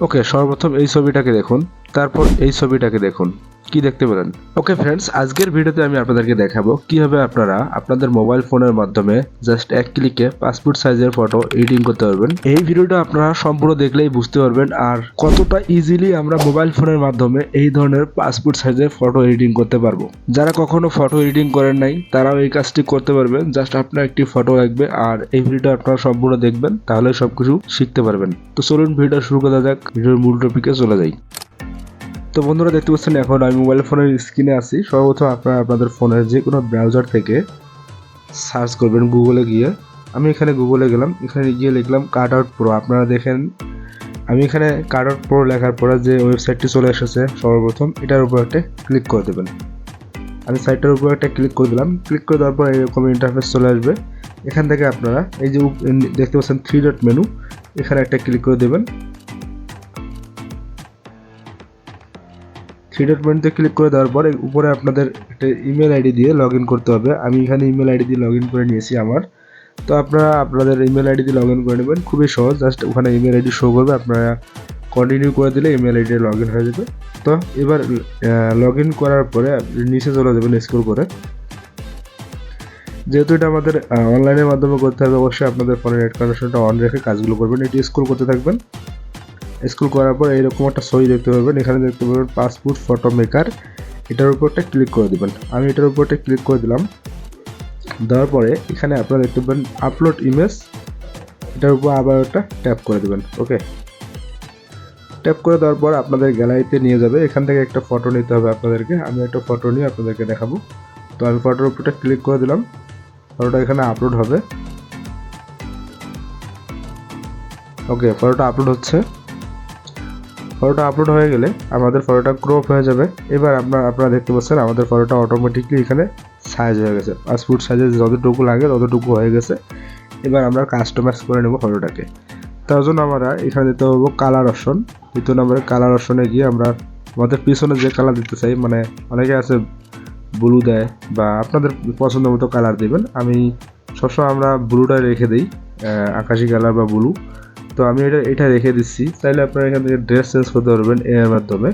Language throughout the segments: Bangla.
ওকে সর্বপ্রথম এই ছবিটাকে দেখুন তারপর এই ছবিটাকে দেখুন। কি দেখতে পেলেন? ওকে ফ্রেন্ডস আজকের ভিডিওতে আমি আপনাদেরকে দেখাবো কীভাবে আপনারা আপনাদের মোবাইল ফোনের মাধ্যমে জাস্ট এক ক্লিকে পাসপোর্ট সাইজের ফটো এডিটিং করতে পারবেন। এই ভিডিওটা আপনারা সম্পূর্ণ দেখলেই বুঝতে পারবেন আর কতটা ইজিলি আমরা মোবাইল ফোনের মাধ্যমে এই ধরনের পাসপোর্ট সাইজের ফটো এডিটিং করতে পারব। যারা কখনো ফটো এডিটিং করেন নাই, তারাও এই কাজটি করতে পারবেন। জাস্ট আপনার একটি ফটো লাগবে আর এই ভিডিওটা আপনারা সম্পূর্ণ দেখবেন, তাহলে সবকিছু শিখতে পারবেন। তো চলুন ভিডিওটা শুরু করা যাক। ভিডিওর মূল টপিকে চলে যাই। তো বন্ধুরা দেখতে পাচ্ছেন, এখন আমি মোবাইল ফোনের স্ক্রিনে আছি। সর্বপ্রথম আপনারা আপনাদের ফোনের যে কোনো ব্রাউজার থেকে সার্চ করবেন গুগলে গিয়ে। আমি এখানে গুগলে গেলাম, এখানে গিয়ে লিখলাম কার্ড আউট প্রো আপনারা দেখেন, আমি এখানে কার্ড আউট প্রো লেখার পরে যে ওয়েবসাইটটি চলে এসেছে, সর্বপ্রথম এটার উপর একটা ক্লিক করে দেবেন। আমি সাইটটার উপর একটা ক্লিক করে দিলাম। ক্লিক করে দেওয়ার পর এরকম ইন্টারফেস চলে আসবে। এখান থেকে আপনারা এই যে দেখতে পাচ্ছেন থ্রি ডট মেনু এখানে একটা ক্লিক করে দেবেন। থ্রি ডট ক্লিক করে দেওয়ার পর উপরে আপনাদের একটা ইমেল আইডি দিয়ে লগ করতে হবে। আমি এখানে ইমেল আইডি দিয়ে লগ করে নিয়েছি আমার। তো আপনারা আপনাদের ইমেল আইডি দিয়ে লগ করে নেবেন। খুবই সহজ জাস্ট ওখানে ইমেল আইডি শো করবে। আপনারা কন্টিনিউ করে দিলে ইমেল আইডি লগ ইন হয়ে যাবে। তো এবার লগ ইন করার পরে নিচে চলে যাবেন স্ক্রল করে। যেহেতু এটা আমাদের অনলাইনের মাধ্যমে করতে হবে, অবশ্যই আপনাদের ফোনের নেট কানেকশনটা অন রেখে কাজগুলো করবেন। এটি স্ক্রল করতে থাকবেন। স্ক্রল করার পর এইরকম একটা ছবি দেখতে পাবেন এখানে দেখতে পাবেন পাসপোর্ট ফটো মেকার এটার উপরটা ক্লিক করে দেবেন। আমি এটার উপরটা ক্লিক করে দিলাম। দেওয়ার পরে এখানে আপনারা দেখতে পাবেন আপলোড ইমেজ এটার উপর আবার একটা ট্যাপ করে দেবেন। ওকে? ট্যাপ করে দেওয়ার পর আপনাদের গ্যালারিতে নিয়ে যাবে। এখান থেকে একটা ফটো নিতে হবে আপনাদেরকে। আমি একটা ফটো নিয়ে আপনাদেরকে দেখাবো। তো আমি ফটোর উপরটা ক্লিক করে দিলাম। ফটোটা এখানে আপলোড হবে। ওকে ফটোটা আপলোড হচ্ছে। ফটোটা আপলোড হয়ে গেলে আমাদের ফটোটা ক্রপ হয়ে যাবে। এবার আপনার আপনারা দেখতে পাচ্ছেন, আমাদের ফটোটা অটোমেটিকলি এখানে সাইজ হয়ে গেছে। পাসপোর্ট সাইজে যতটুকু লাগে ততটুকু হয়ে গেছে। এবার আমরা কাস্টমাইজ করে নেব ফটোটাকে তার জন্য আমরা এখানে দিতে পারব কালার অপশন দ্বিতীয় নম্বরে কালার অপশনে গিয়ে আমরা আমাদের পিছনে যে কালার দিতে চাই মানে অনেকে আছে ব্লু দেয় বা আপনাদের পছন্দ মতো কালার দেবেন। আমি সবসময় আমরা ব্লুটা রেখে দিই আকাশি কালার বা ব্লু তো আমি এটা এটা রেখে দিচ্ছি। তাইলে আপনারা এখান থেকে ড্রেস চেঞ্জ করতে পারবেন এর মাধ্যমে।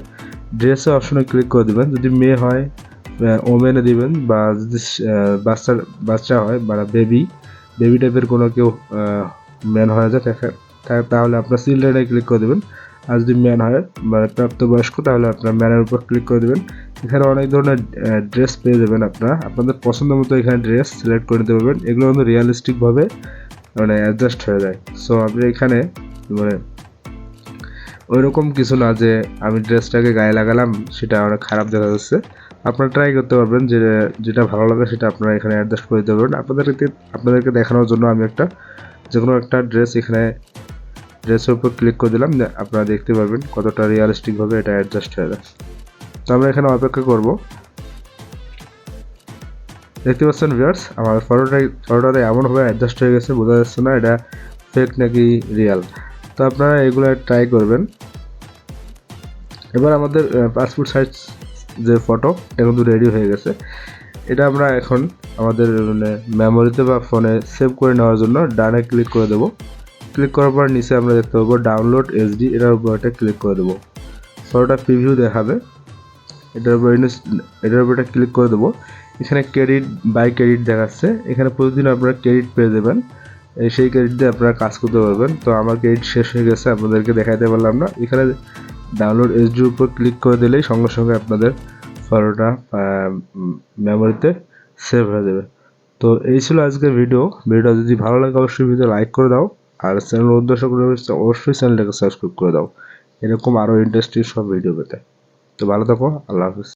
ড্রেসের অপশনে ক্লিক করে দেবেন। যদি মেয়ে হয় ওমেনে দিবেন বা যদি বাচ্চার বাচ্চা হয় বা বেবি বেবি টাইপের কোনো কেউ ম্যান হয়ে যায় তাহলে আপনার চিলড্রেনে ক্লিক করে দেবেন। আর যদি ম্যান হয় বা প্রাপ্তবয়স্ক, তাহলে আপনার ম্যানের উপর ক্লিক করে দেবেন। এখানে অনেক ধরনের ড্রেস পেয়ে যাবেন আপনারা। আপনাদের পছন্দ মতো এখানে ড্রেস সিলেক্ট করে নিতে পারবেন। এগুলো কিন্তু রিয়ালিস্টিকভাবে মানে অ্যাডজাস্ট হয়ে যায়। সো আপনি এখানে মানে ওইরকম কিছু না যে আমি ড্রেসটাকে গায়ে লাগালাম, সেটা অনেক খারাপ দেখা যাচ্ছে। আপনারা ট্রাই করতে পারবেন যে, যেটা ভালো লাগে সেটা আপনারা এখানে অ্যাডজাস্ট করে দিতে পারবেন। আপনাদেরকে আপনাদেরকে দেখানোর জন্য আমি একটা যে কোনো একটা ড্রেস এখানে ড্রেসের উপর ক্লিক করে দিলাম, আপনারা দেখতে পারবেন কতটা রিয়ালিস্টিকভাবে এটা অ্যাডজাস্ট হয়ে যায়। তো আমরা এখানে অপেক্ষা করব। দেখতে পাচ্ছেন ভিউয়ার্স আমার ফটোটা ফটোটাতে এমনভাবে অ্যাডজাস্ট হয়ে গেছে, বোঝা যাচ্ছে না এটা ফেক নাকি রিয়াল তো আপনারা এগুলো ট্রাই করবেন। এবার আমাদের পাসপোর্ট সাইজ যে ফটো এটা কিন্তু রেডি হয়ে গেছে। এটা আমরা এখন আমাদের মানে মেমোরিতে বা ফোনে সেভ করে নেওয়ার জন্য ডানে ক্লিক করে দেবো। ক্লিক করার পর নিচে আমরা দেখতে পাবো ডাউনলোড এসডি এটার উপর একটা ক্লিক করে দেবো। ফটোটা প্রিভিউ দেখাবে। এটার উপর এটার একটা ক্লিক করে দেবো। এখানে ক্রেডিট বাই ক্রেডিট দেখাচ্ছে। এখানে প্রতিদিন আপনারা ক্রেডিট পেয়ে দেবেন সেই ক্রেডিট দিয়ে আপনারা কাজ করতে পারবেন। তো আমার ক্রেডিট শেষ হয়ে গেছে, আপনাদেরকে দেখাইতে পারলাম না। এখানে ডাউনলোড এসডির উপর ক্লিক করে দিলেই সঙ্গে সঙ্গে আপনাদের ফটোটা মেমোরিতে সেভ হয়ে যাবে। তো এই ছিল আজকের ভিডিও ভিডিওটা যদি ভালো লাগে, অবশ্যই ভিডিও লাইক করে দাও। আর চ্যানেল উদ্দেশ্য করে অবশ্যই চ্যানেলটাকে সাবস্ক্রাইব করে দাও। এরকম আরও ইন্টারেস্টিং সব ভিডিও পেতে। তো ভালো থাকো আল্লাহ হাফিজ।